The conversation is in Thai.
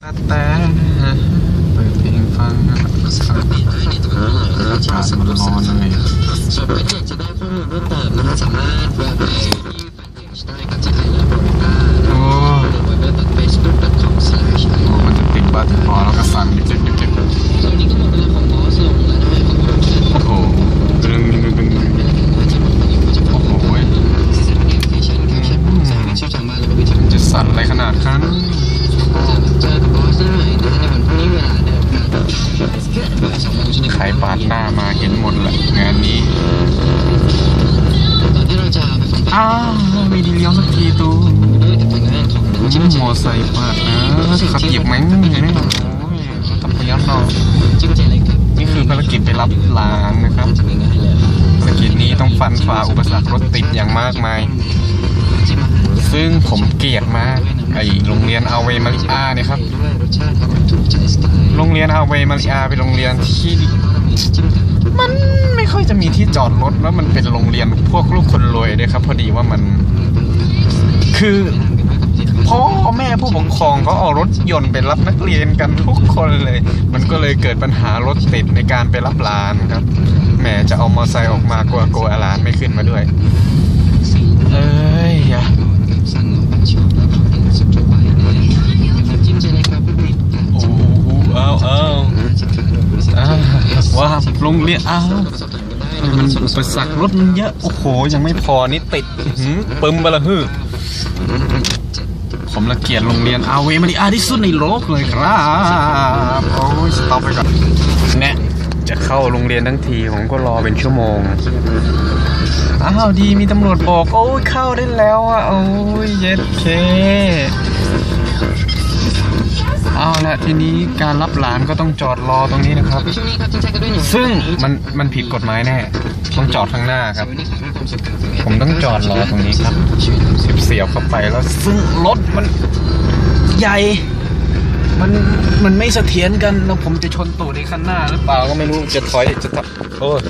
แต่เปิดเพลงฟังนะครับอากาศมันร้อนเลยส่วนเพื่อนอยากจะได้ข้อมูลเพิ่มเติมนะคะสามารถแวะไปที่แฟนเพจได้กับที่ไทยและโปรด้าโอ้หรือว่าเว็บ facebook.com/i โหมันจะติดบัตรพอแล้วก็สั่นเจ็บเจ็บเจ็บตอนนี้ก็หมดเวลาของบอสลงแล้วนะคะขอบคุณที่โอ้โหดึงดึงดึงดึงโอ้โหเว้ยที่จะเป็นแอปพลิเคชันแคปชั่นสามารถชื่อทางบ้านแล้วก็วิธีจะสั่นอะไรขนาดนั้น ไม่ไดีเลี้ยวสักทีตูด้วจิมมอไซค์ปาดนะขับหยียบแม่งเลยนะโอ้ยตับพยันเรานี่คือภารกิจไปรับหลานนะครับภารกิจนี้ต้องฟันฝ่าอุปสรรครถติดอย่างมากมาย ซึ่งผมเกลียดมากไอโรงเรียนอาเวมาริอาเนี่ยครับ โรงเรียนอาเวมาริอาเป็นโรงเรียนที่ มันไม่ค่อยจะมีที่จอดรถแล้วมันเป็นโรงเรียนพวกลูกคนรวยด้วยครับ พอดีว่ามัน คือพ่อแม่ผู้ปกครองเขาเอารถยนต์ไปรับนักเรียนกันทุกคนเลย มันก็เลยเกิดปัญหารถติดในการไปรับหลานครับแหมจะเอามอเตอร์ไซค์ออกมากลัวกลัวหลานไม่ขึ้นมาด้วย เออย่า สั่งเอาแบบชอบแล้วก็เป็นสุดทั่วไปเลยนะครับจิ้มเจเลยครับพี่ โอ้โหเอาเอาอ่า ว่าโรงเรียนอ้าวมันอุปสรรครถมันเยอะ โอ้โห ยังไม่พอนี่ติดปึ้มไปละฮือผมละเกียดโรงเรียนอาเวมาริอาที่สุดในโลกเลยครับ โอ้ยสต็อปไปก่อนแน่จะเข้าโรงเรียนทั้งทีผมก็รอเป็นชั่วโมง อ้าวดีมีตำรวจบอก โอ้ยเข้าได้แล้วอะ โอ้ยเย็ดเค เอาละทีนี้การรับหลานก็ต้องจอดรอตรงนี้นะครับช่วงนี้ครับจิ้มเจกันด้วยหนึ่งซึ่งมันมันผิดกฎหมายแน่ ต้องจอดข้างหน้าครับ ผมต้องจอดรอตรงนี้ครับเสียบๆเข้าไปแล้ว ซึ่งรถมันใหญ่มันมันไม่เสถียรกันแล้วผมจะชนตูดในคันหน้าหรือเปล่าก็ไม่รู้จะถอยจะทับโอ้ย